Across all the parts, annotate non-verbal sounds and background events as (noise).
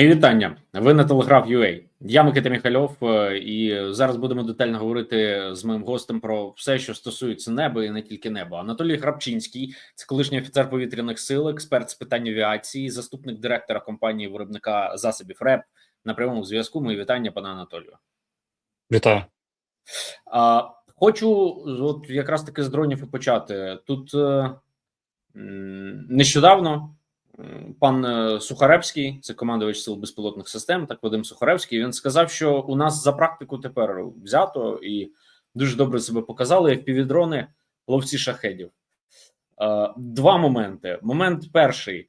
Мої вітання. Ви на телеграф UA. Я Микита Міхальов, е, і зараз будемо детально говорити з моїм гостем про все, що стосується неба і не тільки неба. Анатолій Грабчинський, це колишній офіцер повітряних сил, експерт з питань авіації, заступник директора компанії виробника засобів РЕП на прямому зв'язку. Мої вітання, пане Анатолію. Вітаю. А, Хочу от якраз таки з дронів і почати тут е, нещодавно. Пан е, Сухаревський, це командувач сил безпілотних систем, так Вадим Сухаревський. Він сказав, що у нас за практику тепер взято і дуже добре себе показали як півдрони ловці шахедів. Е, два моменти. Момент перший.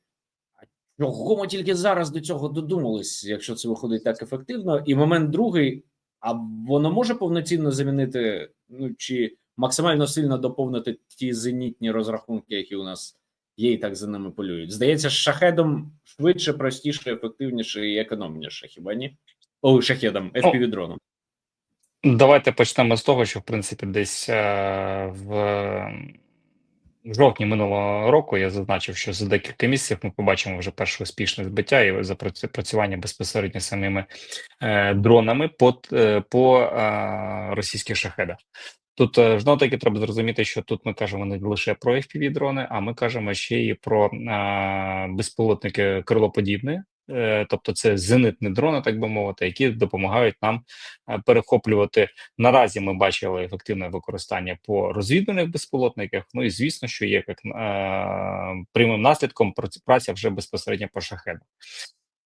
Чого ми тільки зараз до цього додумались, якщо це виходить так ефективно? І момент другий: а воно може повноцінно замінити, ну чи максимально сильно доповнити ті зенітні розрахунки, які у нас є і так за ними полюють. Здається, з шахедом швидше, простіше, ефективніше і економніше. Хіба ні? О, шахедом, fpv дроном Давайте почнемо з того, що в принципі десь е, в. В жовтні минулого року я зазначив, що за декілька місяців ми побачимо вже перше успішне збиття і запрацювання безпосередньо самими е, дронами по, е, по е, російських шахедах. Тут е, знову таки треба зрозуміти, що тут ми кажемо не лише про fpv дрони, а ми кажемо ще й про а, безпілотники крилоподібні, е, тобто це зенитні дрони, так би мовити, які допомагають нам е, перехоплювати. Наразі ми бачили ефективне використання по розвідувальних безпілотниках. Ну і звісно, що є як прямим наслідком праця вже безпосередньо по шахедах.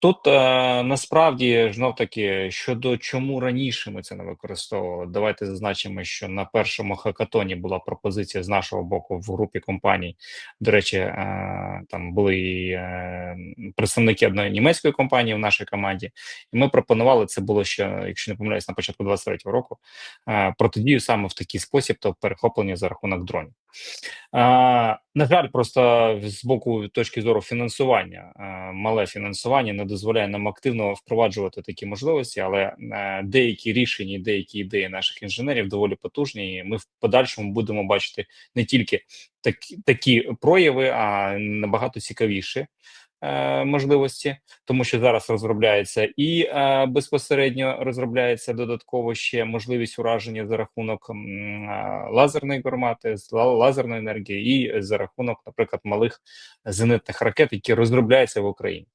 Тут е, насправді знов таки щодо чому раніше ми це не використовували. Давайте зазначимо, що на першому хакатоні була пропозиція з нашого боку в групі компаній. До речі, е, там були е, представники одної німецької компанії в нашій команді, і ми пропонували це було ще, якщо не помиляюсь, на початку 23-го року. Е, протидію саме в такий спосіб, то перехоплення за рахунок дронів. Е, на жаль, просто з боку точки зору фінансування, е, мале фінансування не дозволяє нам активно впроваджувати такі можливості, але е, деякі рішення, деякі ідеї наших інженерів доволі потужні. і Ми в подальшому будемо бачити не тільки такі, такі прояви, а набагато цікавіші. Е, можливості, тому що зараз розробляється і е, безпосередньо розробляється додатково ще можливість ураження за рахунок е, лазерної гармати, лазерної енергії, і за рахунок, наприклад, малих зенитних ракет, які розробляються в Україні.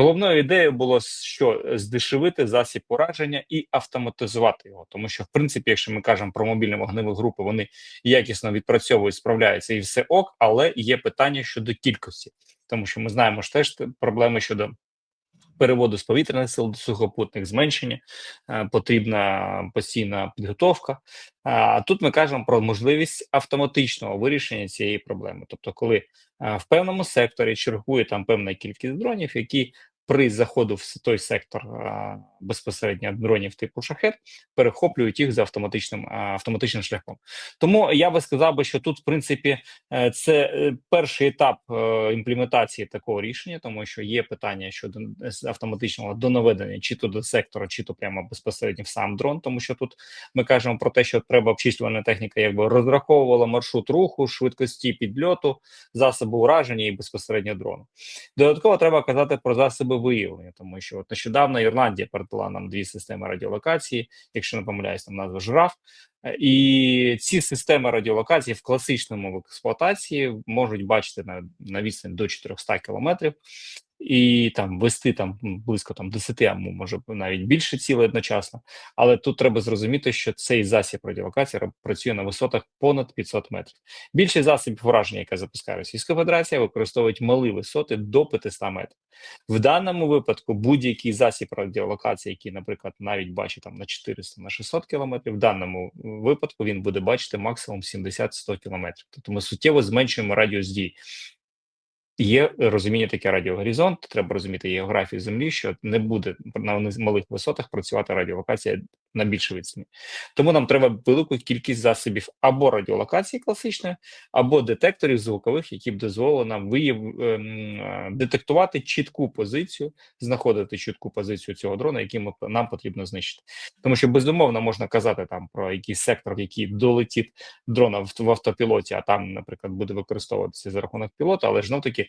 Головною ідеєю було що здешевити засіб пораження і автоматизувати його, тому що в принципі, якщо ми кажемо про мобільні вогневі групи, вони якісно відпрацьовують, справляються і все ок, але є питання щодо кількості тому що ми знаємо ж теж проблеми щодо. Переводу з повітряних сил до сухопутних зменшення е, потрібна постійна підготовка. А тут ми кажемо про можливість автоматичного вирішення цієї проблеми. Тобто, коли е, в певному секторі чергує там певна кількість дронів, які при заходу в той сектор безпосередньо дронів типу шахет перехоплюють їх за автоматичним автоматичним шляхом. Тому я би сказав би, що тут, в принципі, е, це е, перший етап е, імплементації такого рішення, тому що є питання щодо автоматичного донаведення, чи то до сектора, чи то прямо безпосередньо в сам дрон, тому що тут ми кажемо про те, що треба обчислювальна техніка, якби розраховувала маршрут руху, швидкості підльоту, засоби ураження і безпосередньо дрону. Додатково треба казати про засоби виявлення, тому що от нещодавно Ірландія передала нам дві системи радіолокації, якщо не помиляюсь, там назва жираф. Е, і ці системи радіолокації в класичному експлуатації можуть бачити на на відстань до 400 кілометрів і там вести там близько там 10, а може навіть більше цілей одночасно. Але тут треба зрозуміти, що цей засіб радіолокації працює на висотах понад 500 метрів. Більшість засобів враження, яке запускає Російська Федерація, використовують малі висоти до 500 метрів. В даному випадку будь-який засіб радіолокації, який, наприклад, навіть бачить там на 400 на 600 кілометрів, в даному випадку він буде бачити максимум 70-100 кілометрів. Тобто ми суттєво зменшуємо радіус дій. Є розуміння таке радіогоризонт, треба розуміти географію землі, що не буде на малих висотах працювати радіолокація на більшій відстані. Тому нам треба велику кількість засобів або радіолокації класичної, або детекторів звукових, які б дозволили нам вияв... Ем, детектувати чітку позицію, знаходити чітку позицію цього дрона, який нам потрібно знищити. Тому що безумовно можна казати там про якийсь сектор, в який долетить дрона в автопілоті, а там, наприклад, буде використовуватися за рахунок пілота, але ж таки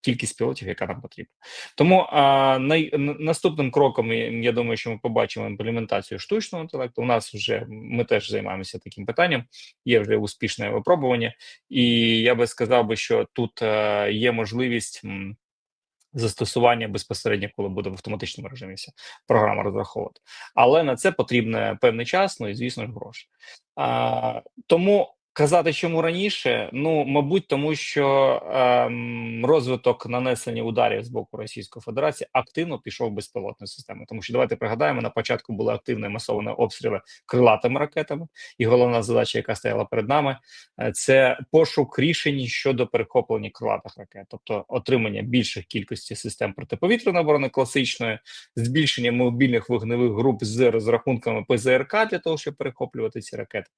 кількість пілотів, яка нам потрібна. Тому а, най, наступним кроком я думаю, що ми побачимо імплементацію штучного інтелекту. У нас вже ми теж займаємося таким питанням. Є вже успішне випробування, і я би сказав би, що тут е, є можливість. Застосування безпосередньо, коли буде в автоматичному режимі програма розраховувати, але на це потрібен певний час, ну і звісно ж гроші. А, тому казати, чому раніше, ну мабуть, тому що ем, розвиток нанесення ударів з боку Російської Федерації активно пішов в безпілотну систему. Тому що давайте пригадаємо, на початку були активні масовані обстріли крилатими ракетами, і головна задача, яка стояла перед нами, е, це пошук рішень щодо перехоплення крилатих ракет, тобто отримання більших кількості систем протиповітряної оборони класичної, збільшення мобільних вогневих груп з розрахунками ПЗРК для того, щоб перехоплювати ці ракети.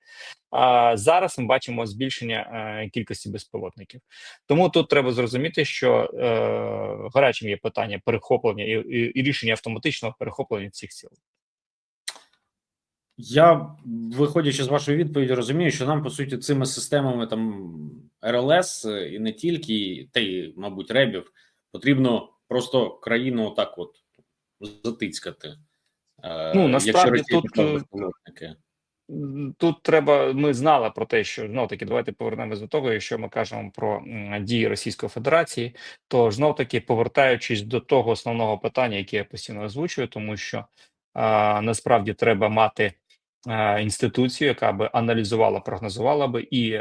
А зараз ми бачимо збільшення е, кількості безпілотників. Тому тут треба зрозуміти, що е, гарячим є питання перехоплення і, і, і рішення автоматичного перехоплення цих цілей. Я, виходячи з вашої відповіді, розумію, що нам по суті цими системами там РЛС е, і не тільки, та й, мабуть, ребів, потрібно просто країну так от затицькати. Ну, насправді тут, Тут треба. Ми знали про те, що знов таки давайте повернемось до того, якщо ми кажемо про дії Російської Федерації, то знов таки повертаючись до того основного питання, яке я постійно озвучую, тому що а, насправді треба мати інституцію, яка би аналізувала, прогнозувала би і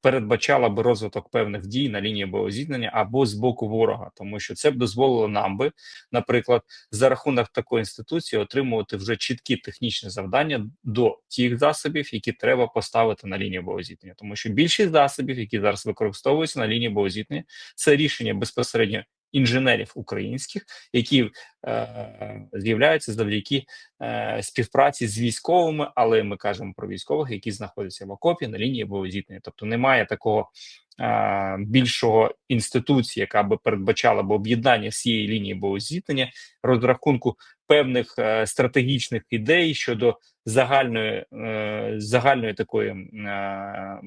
передбачала би розвиток певних дій на лінії боєзіткнення або з боку ворога, тому що це б дозволило нам би, наприклад, за рахунок такої інституції отримувати вже чіткі технічні завдання до тих засобів, які треба поставити на лінію боєзіткнення. Тому що більшість засобів, які зараз використовуються на лінії боєзіткнення, це рішення безпосередньо інженерів українських, які е, з'являються завдяки е, співпраці з військовими, але ми кажемо про військових, які знаходяться в окопі на лінії боєзіткнення. Тобто немає такого е, більшого інституції, яка би передбачала б об'єднання всієї лінії боєзіткнення, розрахунку певних е, стратегічних ідей щодо загальної е, загальної такої е,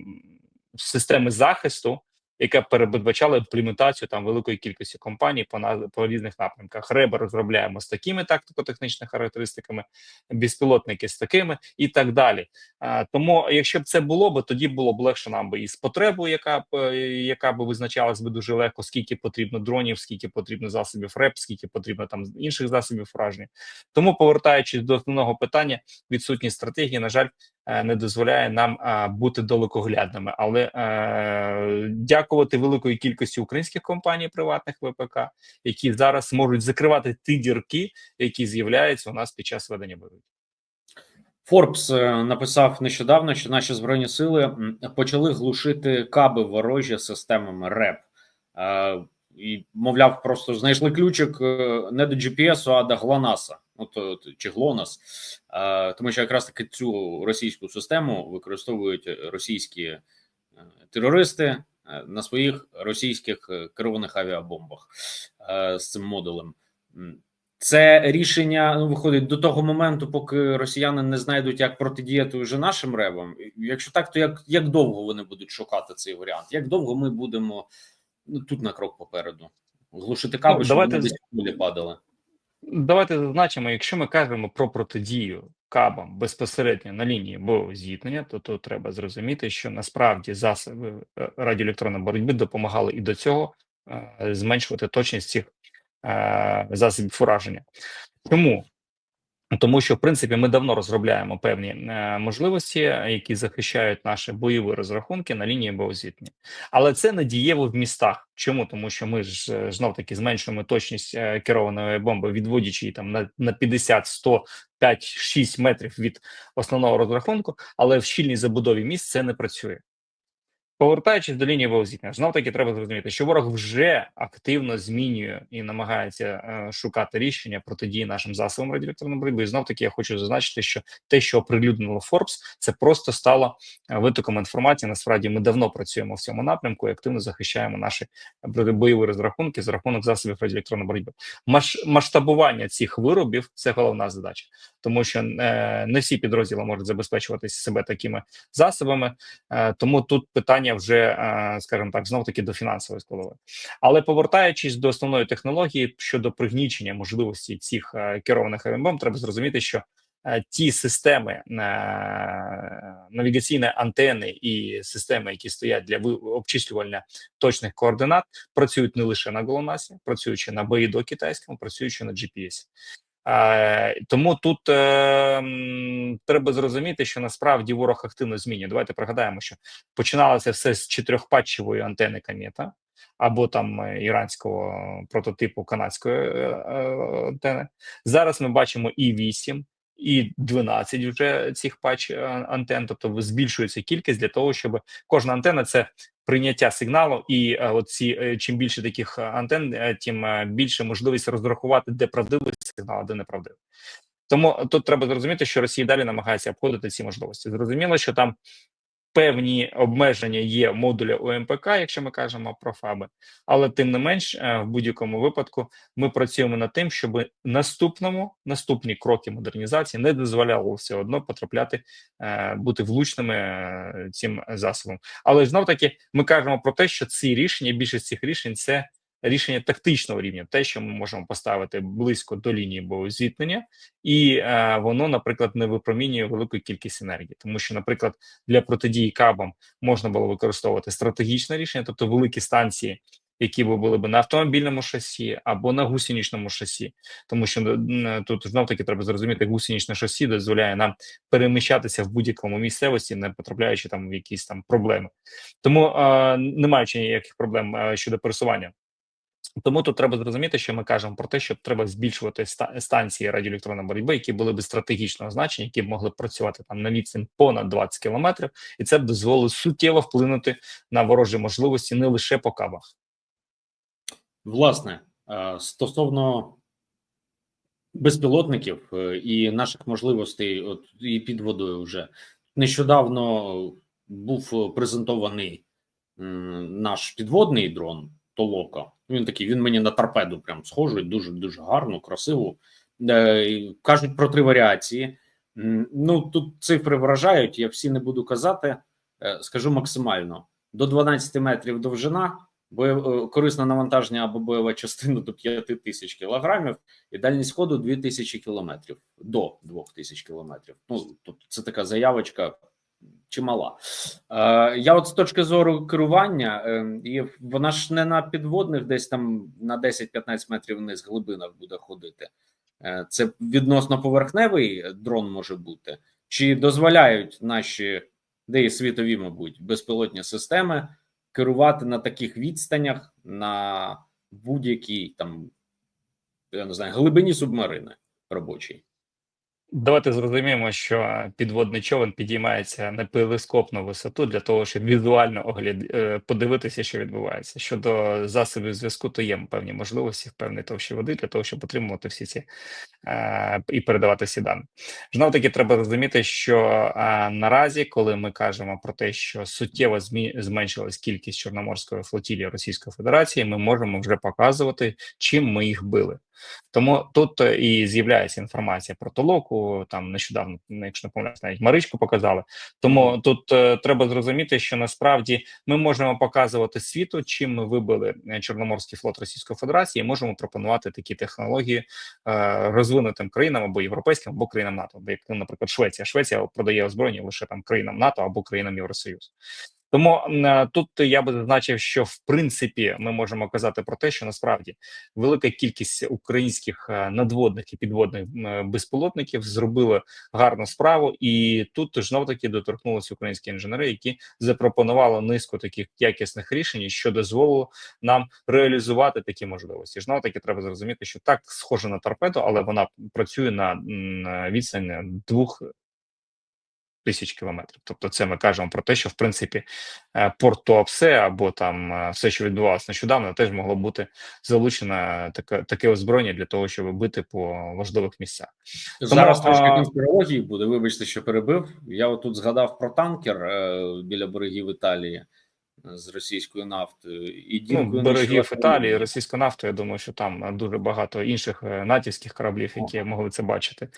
системи захисту, яка передбачала імплементацію там великої кількості компаній по на по різних напрямках. Реби розробляємо з такими тактико-технічними характеристиками, безпілотники з такими і так далі. А, тому, якщо б це було б, тоді було б легше нам би і потребою, яка б е, яка б визначалась би дуже легко, скільки потрібно дронів, скільки потрібно засобів РЕП, скільки потрібно там інших засобів враження. Тому, повертаючись до основного питання, відсутність стратегії, на жаль, не дозволяє нам бути далекоглядними. Але е, дякувати великої кількості українських компаній, приватних ВПК, які зараз можуть закривати ті дірки, які з'являються у нас під час ведення бойових. Форбс е, написав нещодавно, що наші збройні сили почали глушити каби ворожі системами РЕП. Е, І, мовляв, просто знайшли ключик е, не до GPS, а до ГЛОНАСа, от, от, чи ГЛОНАС, Е, тому що якраз таки цю російську систему використовують російські е, терористи е, на своїх російських е, керованих авіабомбах е, з цим модулем. Це рішення ну, виходить до того моменту, поки росіяни не знайдуть, як протидіяти вже нашим ребам. Якщо так, то як, як довго вони будуть шукати цей варіант? Як довго ми будемо ну, тут на крок попереду? Глушити каби, Ну, щоб давайте вони десь кулі падали. Давайте зазначимо, якщо ми кажемо про протидію кабам безпосередньо на лінії боєзіткнення, то тут треба зрозуміти, що насправді засоби е, радіоелектронної боротьби допомагали і до цього е, зменшувати точність цих е, засобів ураження. Чому? Тому що в принципі ми давно розробляємо певні е, можливості, які захищають наші бойові розрахунки на лінії боєзіткнення. Але це не дієво в містах. Чому? Тому що ми ж е, знов таки зменшуємо точність е, керованої бомби, відводячи її там на, на 50, 100, 5, 6 метрів від основного розрахунку, але в щільній забудові міст це не працює. Повертаючись до лінії боєзіткнення, знов таки треба зрозуміти, що ворог вже активно змінює і намагається е, шукати рішення протидії нашим засобам радіоелектронної боротьби. І знов таки я хочу зазначити, що те, що оприлюднило Forbes, це просто стало е, витоком інформації. Насправді ми давно працюємо в цьому напрямку і активно захищаємо наші бойові розрахунки за рахунок засобів радіоелектронної боротьби. Маш, масштабування цих виробів це головна задача. Тому що е, не всі підрозділи можуть забезпечувати себе такими засобами. Е, тому тут питання вже, е, скажімо так, знов таки до фінансової складової. Але повертаючись до основної технології щодо пригнічення можливості цих керованих РМБ, треба зрозуміти, що ті системи навігаційні антени і системи, які стоять для обчислювання точних координат, працюють не лише на ГЛОНАСі, працюючи на БІДО китайському, працюючи на GPS. Е, тому тут е, треба зрозуміти, що насправді ворог активно змінює. Давайте пригадаємо, що починалося все з чотирьохпатчевої антени Камета або там е, іранського прототипу канадської антени. Зараз ми бачимо і 8, і 12 вже цих патч е, антен, тобто збільшується кількість для того, щоб кожна антена це прийняття сигналу, і е, от ці е, чим більше таких антен, тим більше можливість розрахувати, де правдивий сигнал, а де неправдивий. Тому тут треба зрозуміти, що Росія далі намагається обходити ці можливості. Зрозуміло, що там певні обмеження є модуля УМПК, якщо ми кажемо про ФАБи, але тим не менш, е, в будь-якому випадку ми працюємо над тим, щоб наступному наступні кроки модернізації не дозволяло все одно потрапляти, е, бути влучними е, цим засобом. Але знов таки ми кажемо про те, що ці рішення, більшість цих рішень це рішення тактичного рівня, те, що ми можемо поставити близько до лінії зіткнення, і е, воно, наприклад, не випромінює велику кількість енергії, тому що, наприклад, для протидії кабам можна було використовувати стратегічне рішення, тобто великі станції. Які би були б на автомобільному шасі або на гусеничному шасі, тому що тут знов таки треба зрозуміти, гусеничне шасі дозволяє нам переміщатися в будь-якому місцевості, не потрапляючи там в якісь там проблеми. Тому е, не маючи ніяких проблем е, щодо пересування. Тому тут треба зрозуміти, що ми кажемо про те, що треба збільшувати ста- станції радіоелектронної боротьби, які були б стратегічного значення, які б могли працювати там на відстань понад 20 кілометрів, і це б дозволило суттєво вплинути на ворожі можливості не лише по кабах. Власне, е, стосовно безпілотників е, і наших можливостей, от і під водою вже нещодавно був презентований наш підводний дрон Толока. Він такий, він мені на торпеду прям схожий, дуже дуже гарно, красиво. Е, Кажуть про три варіації. Ну тут цифри вражають. Я всі не буду казати. Е, Скажу максимально до 12 метрів довжина. Боєв... е, корисне навантаження або бойова частина до 5 тисяч кілограмів, і дальність ходу 2 тисячі кілометрів до 2 тисяч кілометрів. Ну тобто це така заявочка чимала. Е, я, от з точки зору керування, е, і вона ж не на підводних, десь там на 10-15 метрів вниз глибинах буде ходити. Е, це відносно поверхневий дрон може бути, чи дозволяють наші, де і світові, мабуть, безпілотні системи керувати на таких відстанях на будь-якій там я не знаю глибині субмарини робочій. Давайте зрозуміємо, що підводний човен підіймається на перископну висоту для того, щоб візуально огляд е, подивитися, що відбувається. Щодо засобів зв'язку, то є певні можливості в певній товщі води для того, щоб отримувати всі ці е, і передавати всі дані. Знов таки треба розуміти, що е, наразі, коли ми кажемо про те, що суттєво змі зменшилась кількість чорноморської флотілії Російської Федерації, ми можемо вже показувати, чим ми їх били. Тому тут е, і з'являється інформація про толоку. Там нещодавно, якщо не помиляюсь, навіть Маричку показали. Тому тут е, треба зрозуміти, що насправді ми можемо показувати світу, чим ми вибили е, Чорноморський флот Російської Федерації, і можемо пропонувати такі технології е, розвинутим країнам або європейським, або країнам НАТО. Як, наприклад, Швеція. Швеція продає озброєння лише там країнам НАТО або країнам Євросоюзу. Тому е, тут я би зазначив, що в принципі ми можемо казати про те, що насправді велика кількість українських е, надводних і підводних е, безпілотників зробили гарну справу, і тут знов таки доторкнулися українські інженери, які запропонували низку таких якісних рішень, що дозволило нам реалізувати такі можливості. Знов таки треба зрозуміти, що так схоже на торпеду, але вона працює на м, відстань двох тисяч кілометрів. Тобто, це ми кажемо про те, що в принципі е, порт Туапсе або там е, все, що відбувалося нещодавно, теж могло бути залучено таке таке озброєння для того, щоб бити по важливих місцях. Зараз Тому, трошки конспірології буде. Вибачте, що перебив. Я отут згадав про танкер е, біля берегів Італії. З російською нафтою і Ну, берегів нищувати Італії, Румунію. російську нафту. Я думаю, що там дуже багато інших е, натівських кораблів, які могли це бачити.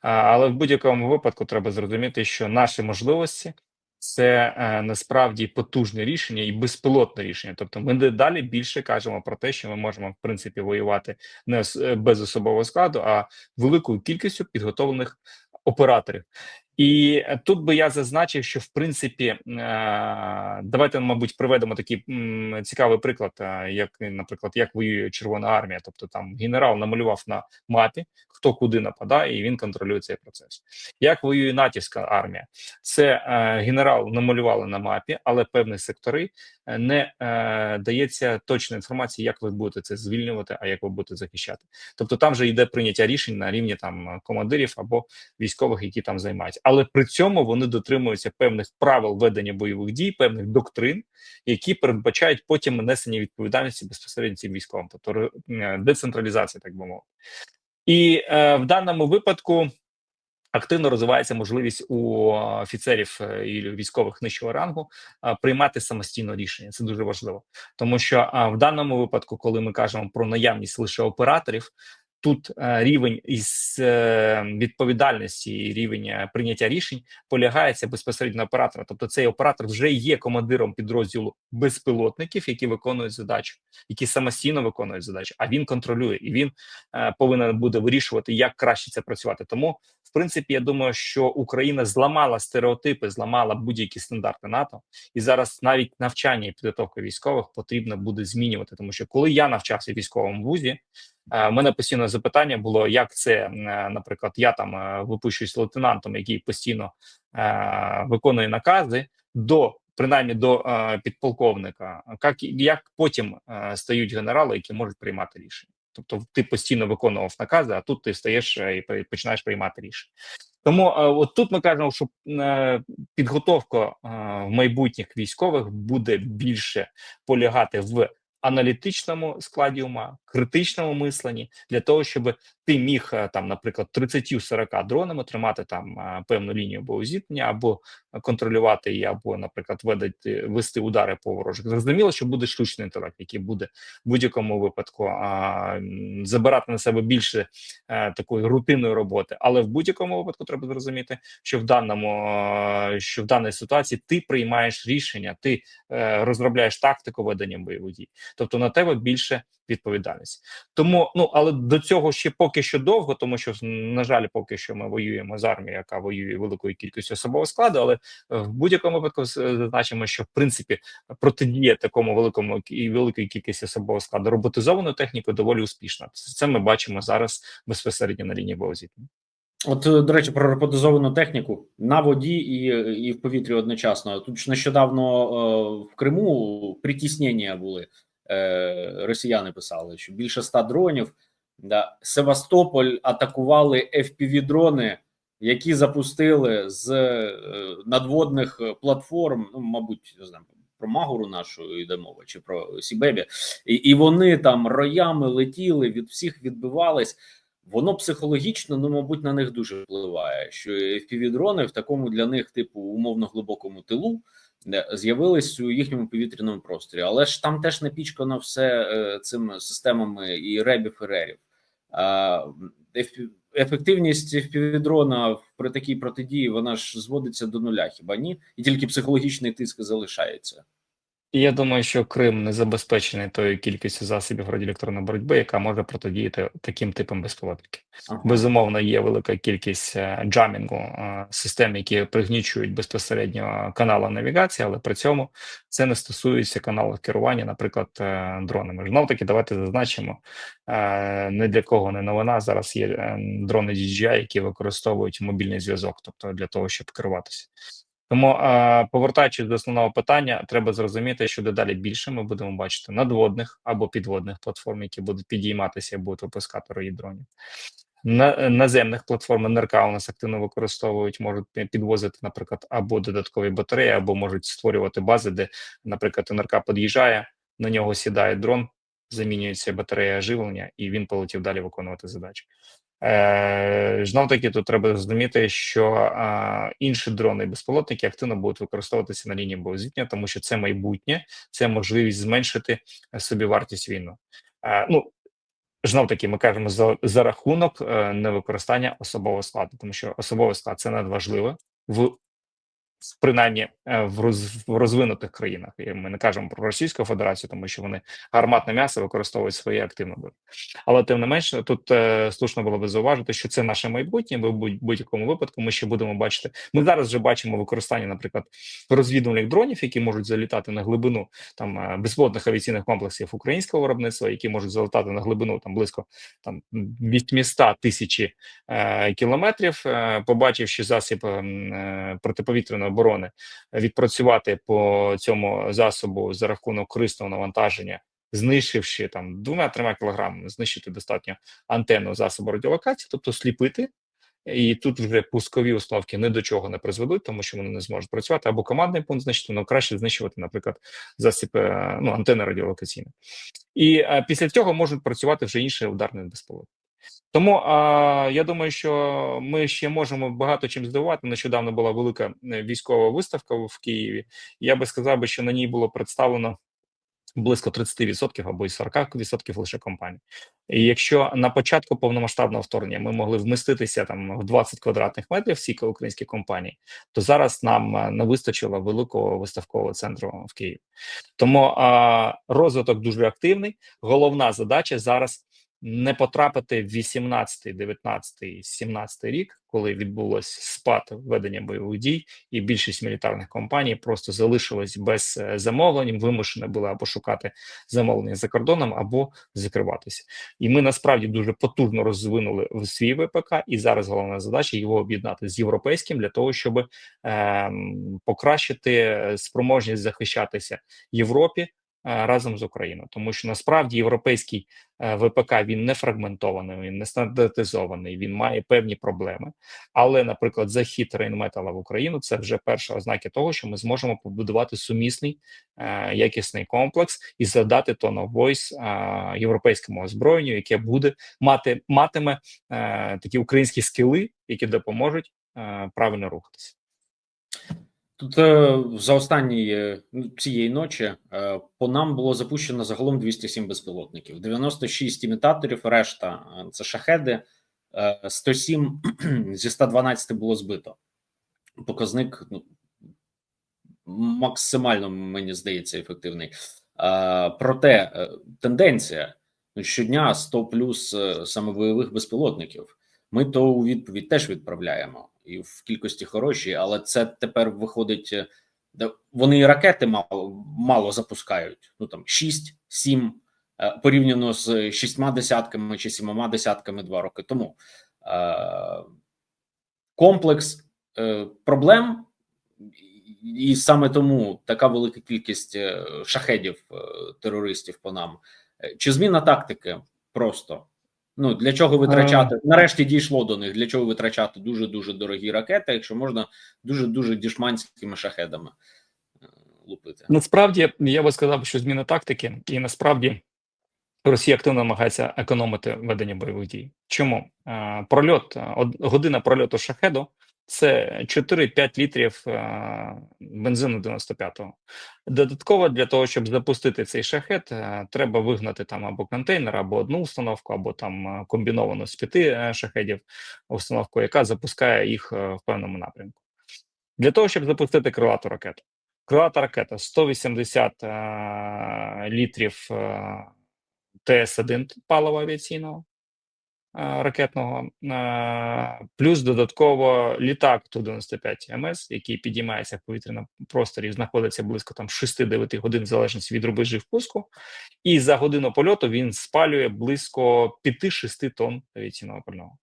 Але в будь-якому випадку треба зрозуміти, що наші можливості це е, насправді потужне рішення і безпілотне рішення. Тобто, ми дедалі більше кажемо про те, що ми можемо в принципі воювати не без особового складу, а великою кількістю підготовлених операторів. І е, тут би я зазначив, що в принципі, е, давайте, мабуть, приведемо такий цікавий приклад, е, як, наприклад, як воює Червона армія. Тобто там генерал намалював на мапі, хто куди нападає, і він контролює цей процес. Як воює натівська армія? Це генерал намалювали на мапі, але певні сектори не дається точна інформація, як ви будете це звільнювати, а як ви будете захищати. Тобто там вже йде прийняття рішень на рівні там командирів або військових, які там займаються, але при цьому вони дотримуються певних правил ведення бойових дій, певних доктрин, які передбачають потім несення відповідальності безпосередньо цим військовим, тобто е, децентралізація, так би мовити. І е, в даному випадку. Активно розвивається можливість у офіцерів е, і військових нижчого рангу е, приймати самостійно рішення. Це дуже важливо, тому що в даному випадку, коли ми кажемо про наявність лише операторів, тут е, рівень із е, відповідальності і рівень е, прийняття рішень полягається безпосередньо оператора. Тобто цей оператор вже є командиром підрозділу безпілотників, які виконують задачу, які самостійно виконують задачу, а він контролює і він повинен буде вирішувати, як краще це працювати. Тому, в принципі, я думаю, що Україна зламала стереотипи, зламала будь-які стандарти НАТО, і зараз навіть навчання і підготовка військових потрібно буде змінювати. Тому що коли я навчався в військовому вузі, е, в мене постійно запитання було, як це, е, наприклад, я там е, випущуюсь лейтенантом, який постійно е, виконує накази до. Принаймні до е, підполковника, як, як потім е, стають генерали, які можуть приймати рішення. Тобто ти постійно виконував накази, а тут ти стаєш е, і починаєш приймати рішення. Тому е, от тут ми кажемо, що е, підготовка е, майбутніх військових буде більше полягати в аналітичному складі ума, критичному мисленні для того, щоб ти міг е, там, наприклад, 30-40 дронами тримати там е, певну лінію боєзіткнення або контролювати її, або, наприклад, ведати вести удари по ворожих. Зрозуміло, що буде штучний інтелект, який буде в будь-якому випадку а, забирати на себе більше е, такої рутинної роботи. Але в будь-якому випадку треба зрозуміти, що в даному е, що в даній ситуації ти приймаєш рішення, ти е, розробляєш тактику ведення бойових дій. Тобто на тебе більше відповідальність. Тому ну але до цього ще поки що довго, тому що на жаль, поки що ми воюємо з армією, яка воює великою кількістю особового складу. Але е, в будь-якому випадку зазначимо, що в принципі протидія такому великому і великій кількості особового складу роботизованою технікою доволі успішна. Це ми бачимо зараз безпосередньо на лінії боєзіткнення. От, е, до речі, про роботизовану техніку на воді і, і в повітрі одночасно. Тут ж нещодавно е, в Криму притіснення були. Е, росіяни писали, що більше ста дронів. Да, Севастополь атакували FPV-дрони, які запустили з е, надводних платформ. Ну, мабуть, не знаю, про Магуру нашу йде мова, чи про Сібебі, і, і вони там роями летіли, від всіх відбивались воно психологічно, ну мабуть, на них дуже впливає. Що FPV-дрони в такому для них, типу, умовно глибокому тилу з'явились у їхньому повітряному просторі, але ж там теж напічкано все е, цими системами і ребів і рерів. Ефективність FPV-дрона при такій протидії вона ж зводиться до нуля, хіба ні? І тільки психологічний тиск залишається. І я думаю, що Крим не забезпечений тою кількістю засобів радіоелектронної боротьби, яка може протидіяти таким типам безпілотників. Ага. Безумовно, є велика кількість е, джамінгу е, систем, які пригнічують безпосередньо канали навігації, але при цьому це не стосується каналів керування, наприклад, е, дронами. Знов таки, давайте зазначимо не для кого не новина. Зараз є дрони DJI, які використовують мобільний зв'язок, тобто для того, щоб керуватися. Тому, повертаючись до основного питання, треба зрозуміти, що дедалі більше ми будемо бачити надводних або підводних платформ, які будуть підійматися і будуть випускати рої дронів. На наземних платформ НРК у нас активно використовують, можуть підвозити, наприклад, або додаткові батареї, або можуть створювати бази, де, наприклад, НРК під'їжджає, на нього сідає дрон, замінюється батарея живлення, і він полетів далі виконувати задачу. Е, Знов таки, тут треба зрозуміти, що е, інші дрони і безпілотники активно будуть використовуватися на лінії боєзіткнення, тому що це майбутнє, це можливість зменшити собі вартість війну. Е, ну знов таки, ми кажемо за, за рахунок е, невикористання особового складу, тому що особовий склад це надважливо в принаймні е, в, роз, розвинутих країнах. І ми не кажемо про Російську Федерацію, тому що вони гарматне м'ясо використовують своє активно. Але тим не менше, тут е, слушно було би зауважити, що це наше майбутнє. Бо в будь- будь-якому випадку ми ще будемо бачити. Ми зараз вже бачимо використання, наприклад, розвідувальних дронів, які можуть залітати на глибину там е, безпілотних авіаційних комплексів українського виробництва, які можуть залетати на глибину там близько там 800 тисячі е, кілометрів, е, побачивши засіб ем, е, протиповітряної оборони, відпрацювати по цьому засобу за рахунок корисного навантаження, знищивши там двома-трьома кілограмами, знищити достатньо антенну засобу радіолокації, тобто сліпити. І тут вже пускові установки ні до чого не призведуть, тому що вони не зможуть працювати або командний пункт знищити, але краще знищувати, наприклад, засіб е, ну, антенни радіолокаційні. І е, після цього можуть працювати вже інші ударні безпілотники. Тому а, я думаю, що ми ще можемо багато чим здивувати. Нещодавно була велика е, військова виставка в Києві. Я би сказав би, що на ній було представлено близько 30% або й 40% лише компаній. І якщо на початку повномасштабного вторгнення ми могли вміститися там в 20 квадратних метрів всі українські компанії, то зараз нам е, не вистачило великого виставкового центру в Києві. Тому а, розвиток дуже активний. Головна задача зараз не потрапити в 18, 19, 17 рік, коли відбулось спад ведення бойових дій, і більшість мілітарних компаній просто залишилась без е, замовлень, вимушені були або шукати замовлення за кордоном, або закриватися. І ми насправді дуже потужно розвинули в свій ВПК, і зараз головна задача його об'єднати з європейським для того, щоб ем, покращити е, спроможність захищатися Європі. Е, Разом з Україною, тому що насправді європейський е, ВПК він не фрагментований, він не стандартизований, він має певні проблеми. Але, наприклад, захід рейнметала в Україну це вже перші ознаки того, що ми зможемо побудувати сумісний е, якісний комплекс і задати е, європейському озброєнню, яке буде мати матиме такі українські скіли, які допоможуть правильно рухатися. Тут е, за останні е, ну, цієї ночі е, по нам було запущено загалом 207 безпілотників, 96 імітаторів, решта це шахеди, е, 107 (clears throat) зі 112 було збито. Показник ну, максимально, мені здається, ефективний. Проте тенденція ну, щодня 100 плюс саме бойових безпілотників. Ми то у відповідь теж відправляємо і в кількості хороші, але це тепер виходить. е, Вони і ракети мало мало запускають. Ну там 6-7 е, порівняно з шістьма десятками чи сімома десятками два роки тому. Е, Комплекс проблем, і- саме тому така велика кількість шахедів терористів по нам. Чи зміна тактики просто? Ну для чого витрачати? Нарешті дійшло до них. Для чого витрачати дуже дуже дорогі ракети, якщо можна дуже дуже дішманськими шахедами е, лупити? Насправді я би сказав, що зміна тактики, і насправді Росія активно намагається економити ведення бойових дій. Чому Е, прольот е, година прольоту шахеду це 4-5 літрів е, бензину 95-го. Додатково для того, щоб запустити цей шахет, е, треба вигнати там або контейнер, або одну установку, або там е, комбіновану з п'яти шахедів установку, яка запускає їх в певному напрямку. Для того, щоб запустити крилату ракету. Крилата ракета 180 е, літрів е, ТС-1 палива авіаційного ракетного, е, плюс додатково літак Ту-95 МС, який підіймається в повітряному просторі, знаходиться близько там 6-9 годин в залежності від рубежів пуску, і за годину польоту він спалює близько 5-6 тонн авіаційного пального.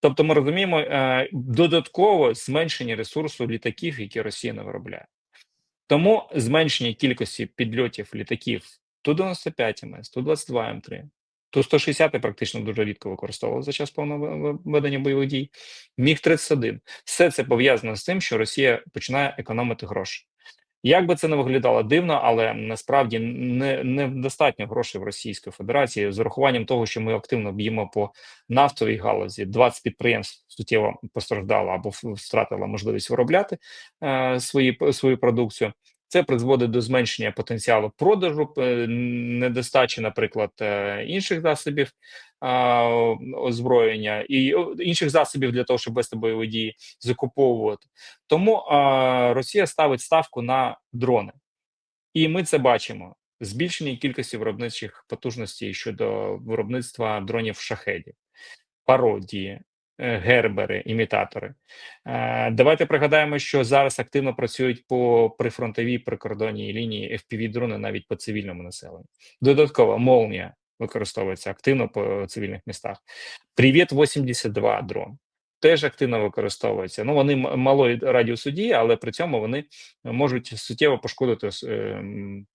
Тобто ми розуміємо е, додатково зменшення ресурсу літаків, які Росія не виробляє. Тому зменшення кількості підльотів літаків Ту-95 МС, Ту-22 М3, Ту-160 практично дуже рідко використовували за час повного ведення бойових дій, Міг-31. Все це пов'язано з тим, що Росія починає економити гроші. Як би це не виглядало дивно, але насправді не недостатньо грошей в Російської Федерації з урахуванням того, що ми активно б'ємо по нафтовій галузі. 20 підприємств суттєво постраждало або втратило можливість виробляти е, свої свою продукцію. Це призводить до зменшення потенціалу продажу, е, недостачі, наприклад, е, інших засобів озброєння і інших засобів для того, щоб вести бойові дії, закуповувати. Тому Росія ставить ставку на дрони, і ми це бачимо. Збільшення кількості виробничих потужностей щодо виробництва дронів шахедів, пародії, е, гербери, імітатори. Е, Давайте пригадаємо, що зараз активно працюють по прифронтовій прикордонній лінії fpv дрони навіть по цивільному населенню. Додатково молнія використовується активно по цивільних містах. Привіт 82 дрон. Теж активно використовується. Ну вони малої радіусу дії, але при цьому вони можуть суттєво пошкодити ем,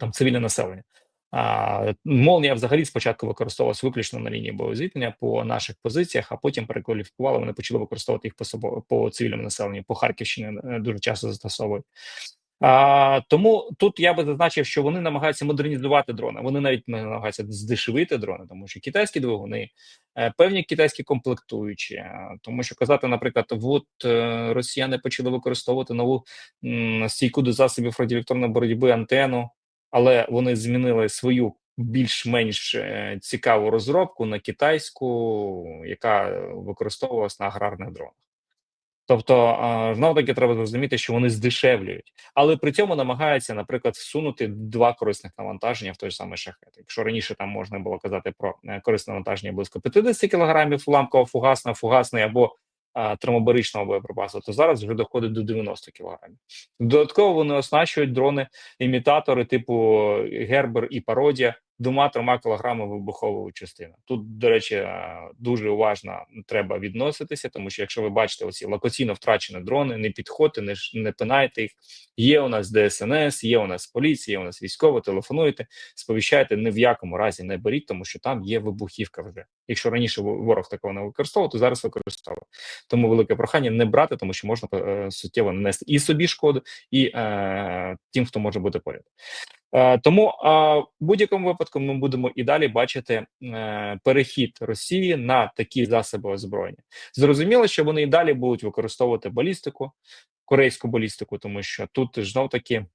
там цивільне населення. А молнія взагалі спочатку використовувалась виключно на лінії бойового зіткнення по наших позиціях, а потім перекваліфікували. Вони почали використовувати їх по собо по цивільному населенню. По Харківщині е, дуже часто застосовують. А, тому тут я би зазначив, що вони намагаються модернізувати дрони. Вони навіть намагаються здешевити дрони, тому що китайські двигуни, е, певні китайські комплектуючі, е, тому що казати, наприклад, от росіяни почали використовувати нову м, стійку до засобів радіоелектронної боротьби антенну, але вони змінили свою більш-менш е, цікаву розробку на китайську, яка використовувалась на аграрних дронах. Тобто, знов таки треба зрозуміти, що вони здешевлюють, але при цьому намагаються, наприклад, всунути два корисних навантаження в той самий шахет. Якщо раніше там можна було казати про е, корисне навантаження близько 50 кілограмів ламково фугасного, фугасний або термобаричного боєприпасу, то зараз вже доходить до 90 кілограмів. Додатково вони оснащують дрони імітатори типу Гербер і Пародія двома-трьома кілограмами вибухової частини. Тут, до речі, е, дуже уважно треба відноситися, тому що якщо ви бачите оці локаційно втрачені дрони, не підходьте, не, не пинайте їх. Є у нас ДСНС, є у нас поліція, є у нас військово, телефонуйте, сповіщайте, ні в якому разі не беріть, тому що там є вибухівка вже. Якщо раніше ворог такого не використовував, то зараз використовує. Тому велике прохання не брати, тому що можна е, суттєво нанести і собі шкоду, і е, тим, хто може бути поряд. Е, Тому в будь-якому випадку ми будемо і далі бачити е, перехід Росії на такі засоби озброєння. Зрозуміло, що вони і далі будуть використовувати балістику, корейську балістику, тому що тут знов таки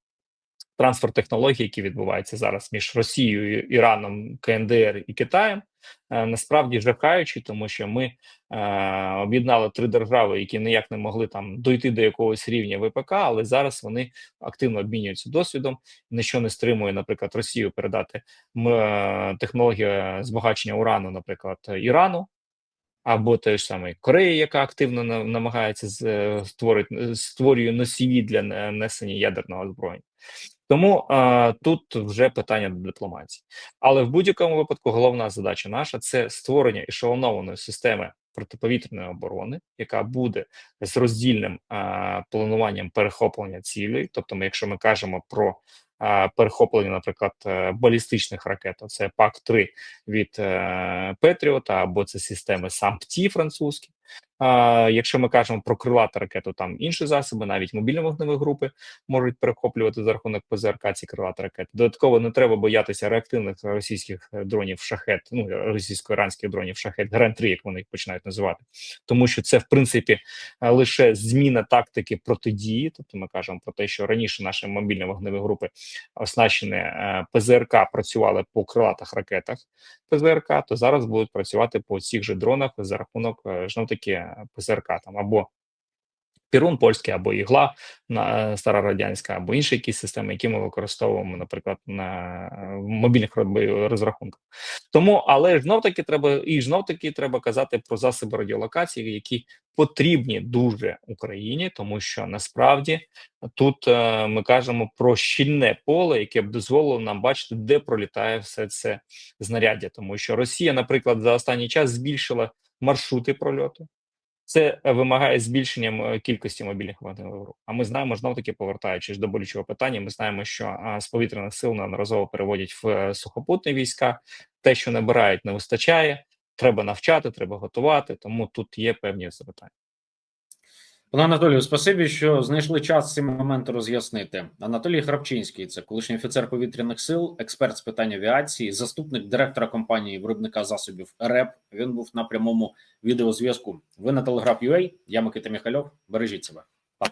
трансфер технологій, який відбувається зараз між Росією, Іраном, КНДР і Китаєм, е, насправді жахаючий, тому що ми е, об'єднали три держави, які ніяк не могли там дойти до якогось рівня ВПК, але зараз вони активно обмінюються досвідом. Ніщо не стримує, наприклад, Росію передати е, технологію збагачення урану, наприклад, Ірану. Або те ж саме Корея, яка активно намагається створити створює носії для не- несення ядерного озброєння. Тому е, тут вже питання до дипломатії. Але в будь-якому випадку головна задача наша це створення ешелонованої системи протиповітряної оборони, яка буде з роздільним е, плануванням перехоплення цілей. Тобто, ми, якщо ми кажемо про е, перехоплення, наприклад, е, балістичних ракет, це пак 3 від е, Петріота або це системи САМПТІ французькі. Якщо ми кажемо про крилату ракету, там інші засоби, навіть мобільні вогневі групи можуть перехоплювати за рахунок ПЗРК ці крилаті ракети. Додатково не треба боятися реактивних російських дронів шахет, ну російсько-іранських дронів шахет, гран 3 як вони їх починають називати, тому що це в принципі е, лише зміна тактики протидії. Тобто ми кажемо про те, що раніше наші мобільні вогневі групи оснащені е, ПЗРК працювали по крилатих ракетах ПЗРК, то зараз будуть працювати по цих же дронах за рахунок е, знов таки ПЗРК там або Пірун польський, або ігла е, стара радянська, або інші якісь системи, які ми використовуємо, наприклад, на е, мобільних розрахунках. Тому, але знов таки треба і знов таки треба казати про засоби радіолокації, які потрібні дуже Україні, тому що насправді тут е, ми кажемо про щільне поле, яке б дозволило нам бачити, де пролітає все це знаряддя, тому що Росія, наприклад, за останній час збільшила маршрути прольоту. Це е, вимагає збільшення кількості мобільних вогневих. А ми знаємо, знов таки повертаючись до болючого питання, ми знаємо, що з повітряних сил неодноразово переводять в е, сухопутні війська. Те, що набирають, не вистачає. Треба навчати, треба готувати. Тому тут є певні запитання. Пане Анатолію, спасибі, що знайшли час ці моменти роз'яснити. Анатолій Храпчинський, це колишній офіцер повітряних сил, експерт з питань авіації, заступник директора компанії виробника засобів РЕП. Він був на прямому відеозв'язку. Ви на Телеграф.UA, Я Микита Міхальов. Бережіть себе. Па.